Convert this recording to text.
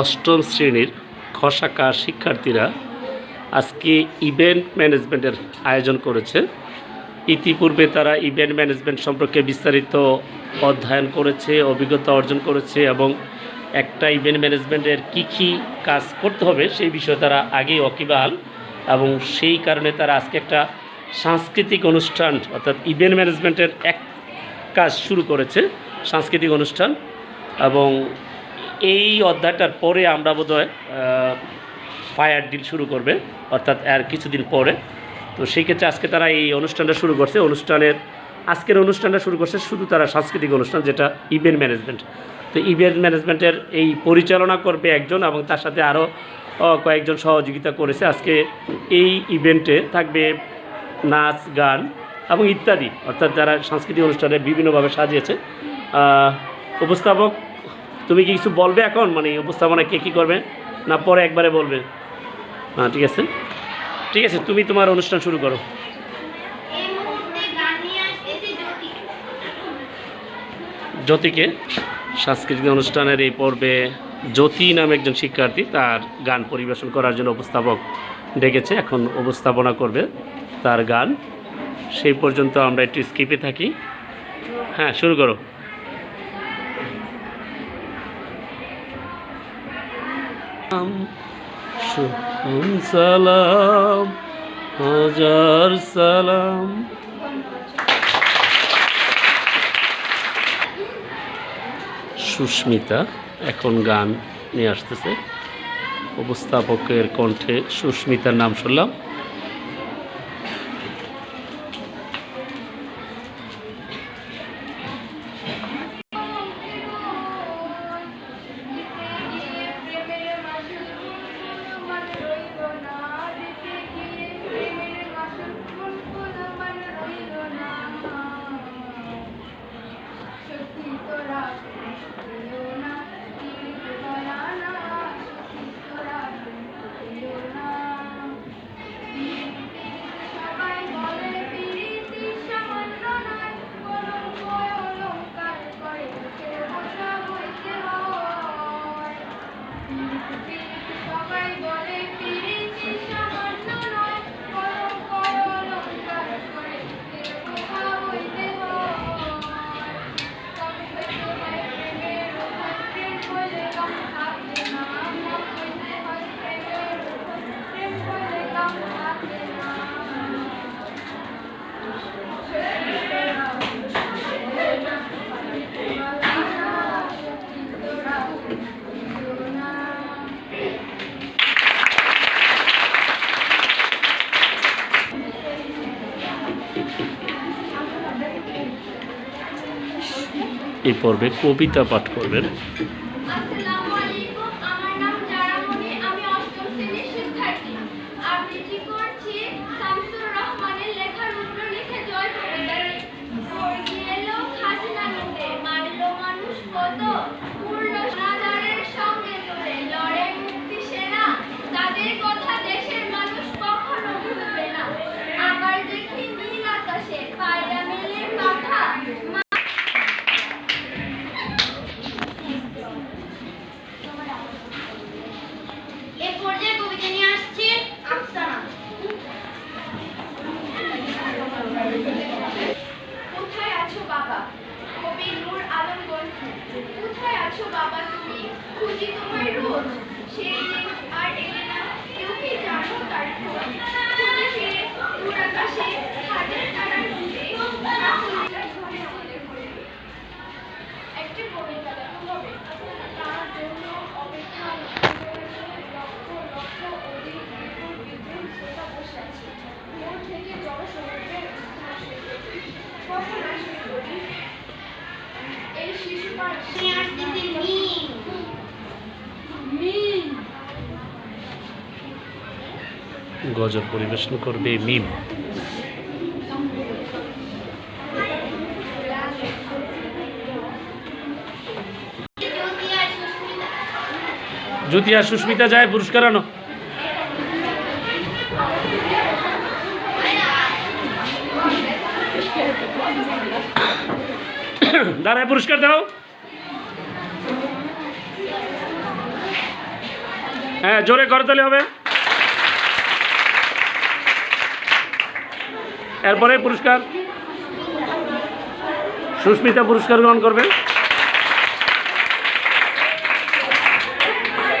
অষ্টম শ্রেণির খ শাখার শিক্ষার্থীরা আজকে ইভেন্ট ম্যানেজমেন্টের আয়োজন করেছে। ইতিপূর্বে তারা ইভেন্ট ম্যানেজমেন্ট সম্পর্কে বিস্তারিত অধ্যয়ন করেছে, অভিজ্ঞতা অর্জন করেছে এবং একটা ইভেন্ট ম্যানেজমেন্টের কী কী কাজ করতে হবে সেই বিষয়ে তারা আগেই অকিবাল এবং সেই কারণে তারা আজকে একটা সাংস্কৃতিক অনুষ্ঠান অর্থাৎ ইভেন্ট ম্যানেজমেন্টের এক কাজ শুরু করেছে, সাংস্কৃতিক অনুষ্ঠান এবং এই অধ্যায়টার পরে আমরা বোধহয় ফায়ার ডিল শুরু করবে, অর্থাৎ আর কিছুদিন পরে। তো সেই ক্ষেত্রে আজকে তারা এই অনুষ্ঠানটা শুরু করছে। অনুষ্ঠানের, আজকের অনুষ্ঠানটা শুরু করছে শুধু তারা সাংস্কৃতিক অনুষ্ঠান, যেটা ইভেন্ট ম্যানেজমেন্ট তো ইভেন্ট ম্যানেজমেন্টের এই পরিচালনা করবে একজন এবং তার সাথে আরও কয়েকজন সহযোগিতা করেছে। আজকে এই ইভেন্টে থাকবে নাচ, গান এবং ইত্যাদি, অর্থাৎ যারা সাংস্কৃতিক অনুষ্ঠানে বিভিন্নভাবে সাজিয়েছে। উপস্থাপক তুমি কি কিছু বলবে এখন? মানে উপস্থাপনা কে কী করবে? না পরে একবারে বলবে? হ্যাঁ ঠিক আছে। ঠিক আছে, তুমি তোমার অনুষ্ঠান শুরু করো। জ্যোতিকে সাংস্কৃতিক অনুষ্ঠানের এই পর্বে জ্যোতি নামে একজন শিক্ষার্থী তার গান পরিবেশন করার জন্য উপস্থাপক ডেকেছে। এখন উপস্থাপনা করবে তার গান। সেই পর্যন্ত আমরা একটু স্কিপে থাকি। হ্যাঁ শুরু করো। সালাম। হাজার সালাম। সুস্মিতা এখন গান নিয়ে আসতেছে। উপস্থাপকের কণ্ঠে সুস্মিতার নাম শুনলাম। সবাই এই পর্বে কবিতা পাঠ করবেন। আসসালামু কোথায় আছো বাবা তুমি? খুঁজি তোমায় রোজ। সেই দিন আর এলে না, কেউ কি জানো তার খোঁজ? ফিরে দূর আকাশে হাজার তারার মধ্যে একটি কবিতা লেখা হবে তার জন্য অপেক্ষা লক্ষ লক্ষ অধিক বিপুল বিপুল শ্রোতা বসে আছে মন থেকে জল সমুদ্রের উদ্ধার কখন আসবে কবি এই শিশুটা নিয়ে আসতেছে মিম মিম গজল পরিবেশন করবে মিম। জ্যোতি আর সুস্মিতা যায় পুরস্কার আনো। দাঁড়ায় পুরস্কার দাও। হ্যাঁ জোরে করতালি হবে। এরপরে পুরস্কার। সুস্মিতা পুরস্কার গ্রহণ করবে।